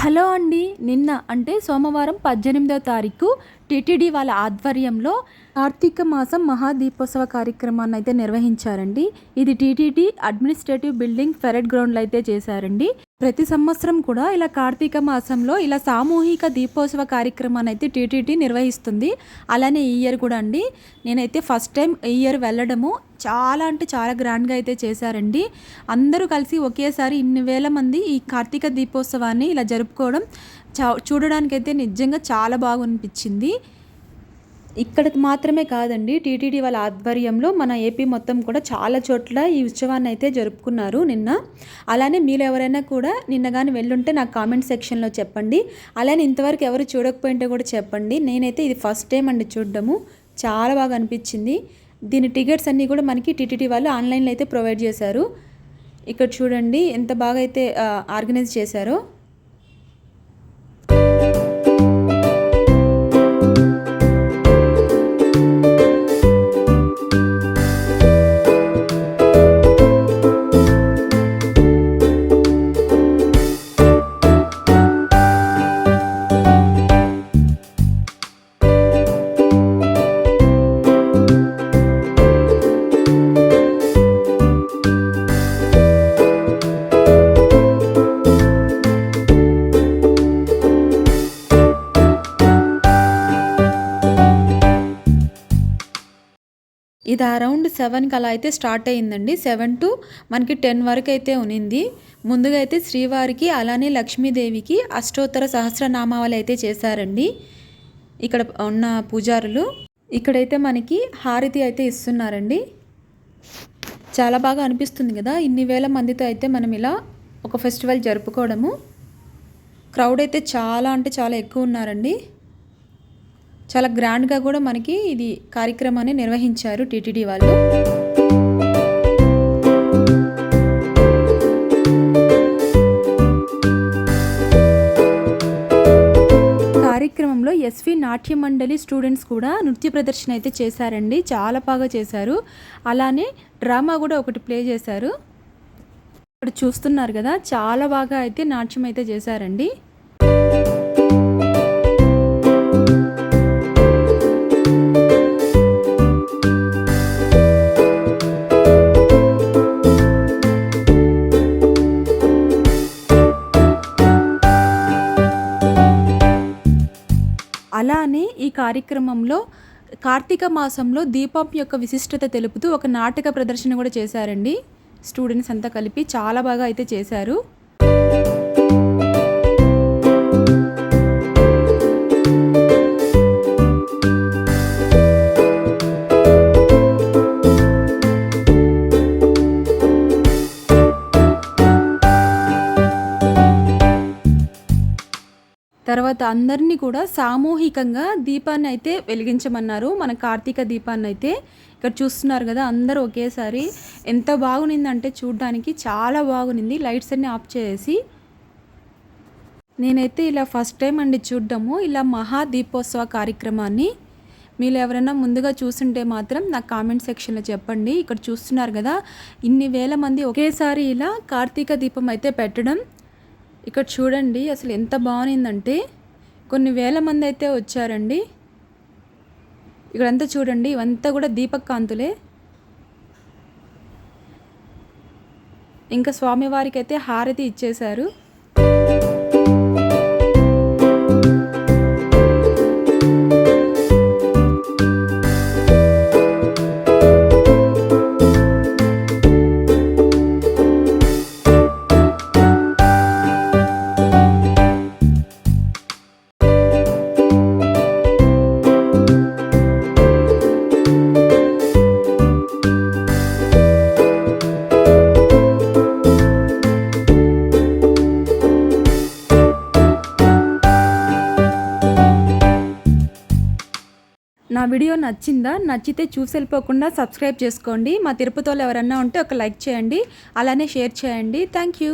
Hello అండి నిన్న అంటే సోమవారం పద్దెనిమిదవ తారీఖు టీటీడీ వాళ్ళ ఆధ్వర్యంలో కార్తీక మాసం మహాదీపోత్సవ కార్యక్రమాన్ని అయితే నిర్వహించారండి. ఇది టీటీడీ అడ్మినిస్ట్రేటివ్ బిల్డింగ్ ఫెరెడ్ గ్రౌండ్లో అయితే చేశారండి. ప్రతి సంవత్సరం కూడా ఇలా కార్తీక మాసంలో ఇలా సామూహిక దీపోత్సవ కార్యక్రమాన్ని అయితే టీటీడీ నిర్వహిస్తుంది. అలానే ఈ ఇయర్ కూడా అండి. నేనైతే ఫస్ట్ టైం ఈ ఇయర్ వెళ్ళడము. చాలా అంటే చాలా గ్రాండ్గా అయితే చేశారండి. అందరూ కలిసి ఒకేసారి ఇన్ని వేల మంది ఈ కార్తీక దీపోత్సవాన్ని ఇలా జరుపుకోవడం చా చూడడానికైతే నిజంగా చాలా బాగా అనిపించింది ఇక్కడ మాత్రమే కాదండి టీటీడీ వాళ్ళ ఆధ్వర్యంలో మన ఏపీ మొత్తం కూడా చాలా చోట్ల ఈ ఉత్సవాన్ని అయితే జరుపుకున్నారు నిన్న. అలానే మీరు ఎవరైనా కూడా నిన్న కానీ వెళ్ళుంటే నాకు కామెంట్ సెక్షన్లో చెప్పండి. అలానే ఇంతవరకు ఎవరు చూడకపోయింటే కూడా చెప్పండి. నేనైతే ఇది ఫస్ట్ టైం అండి చూడడము. చాలా బాగా అనిపించింది. దీని టికెట్స్ అన్నీ కూడా మనకి టీటీడీ వాళ్ళు ఆన్లైన్లో అయితే ప్రొవైడ్ చేశారు. ఇక్కడ చూడండి ఎంత బాగా అయితే ఆర్గనైజ్ చేశారో. ఇది అరౌండ్ సెవెన్కి అలా అయితే స్టార్ట్ అయ్యిందండి. సెవెన్ టు మనకి టెన్ వరకు అయితే ఉనింది. ముందుగా అయితే శ్రీవారికి అలానే లక్ష్మీదేవికి అష్టోత్తర సహస్రనామావళి అయితే చేశారండి. ఇక్కడ ఉన్న పూజారులు. ఇక్కడైతే మనకి హారతి అయితే ఇస్తున్నారండి. చాలా బాగా అనిపిస్తుంది కదా ఇన్ని వేల మందితో అయితే మనం ఇలా ఒక ఫెస్టివల్ జరుపుకోవడము. క్రౌడ్ అయితే చాలా అంటే చాలా ఎక్కువ ఉన్నారండి. చాలా గ్రాండ్గా కూడా మనకి ఇది కార్యక్రమాన్ని నిర్వహించారు టీటీడీ వాళ్ళు. కార్యక్రమంలో ఎస్వి నాట్య మండలి స్టూడెంట్స్ కూడా నృత్య ప్రదర్శన అయితే చేశారండి. చాలా బాగా చేశారు. అలానే డ్రామా కూడా ఒకటి ప్లే చేశారు. ఇక్కడ చూస్తున్నారు కదా చాలా బాగా అయితే నాట్యం అయితే చేశారండి. ఈ కార్యక్రమంలో కార్తీక మాసంలో దీపం యొక్క విశిష్టత తెలుపుతూ ఒక నాటక ప్రదర్శన కూడా చేశారండి. స్టూడెంట్స్ అంతా కలిపి చాలా బాగా అయితే చేశారు. తర్వాత అందరినీ కూడా సామూహికంగా దీపాన్ని అయితే వెలిగించమన్నారు. మన కార్తీక దీపాన్ని అయితే ఇక్కడ చూస్తున్నారు కదా అందరూ ఒకేసారి ఎంత బాగునిందంటే చూడడానికి చాలా బాగునింది. లైట్స్ అన్ని ఆఫ్ చేసి నేనైతే ఇలా ఫస్ట్ టైం అండి చూడడము. ఇలా మహా దీపోత్సవ కార్యక్రమాన్ని మీరు ఎవరైనా ముందుగా చూసుంటే మాత్రం నాకు కామెంట్ సెక్షన్లో చెప్పండి. ఇక్కడ చూస్తున్నారు కదా ఇన్ని వేల మంది ఒకేసారి ఇలా కార్తీక దీపం అయితే పెట్టడం ఇక్కడ చూడండి అసలు ఎంత బాగునిందంటే కొన్ని వేల మంది అయితే వచ్చారండి. ఇక్కడంతా చూడండి ఇవంతా కూడా దీపక్ కాంతులే ఇంకా స్వామివారికి అయితే హారతి ఇచ్చేశారు. నా వీడియో నచ్చిందా నచ్చితే చూసి వెళ్ళిపోకుండా సబ్స్క్రైబ్ చేసుకోండి. మా తిరుపతిలో ఎవరన్నా ఉంటే ఒక లైక్ చేయండి. అలానే షేర్ చేయండి. Thank you.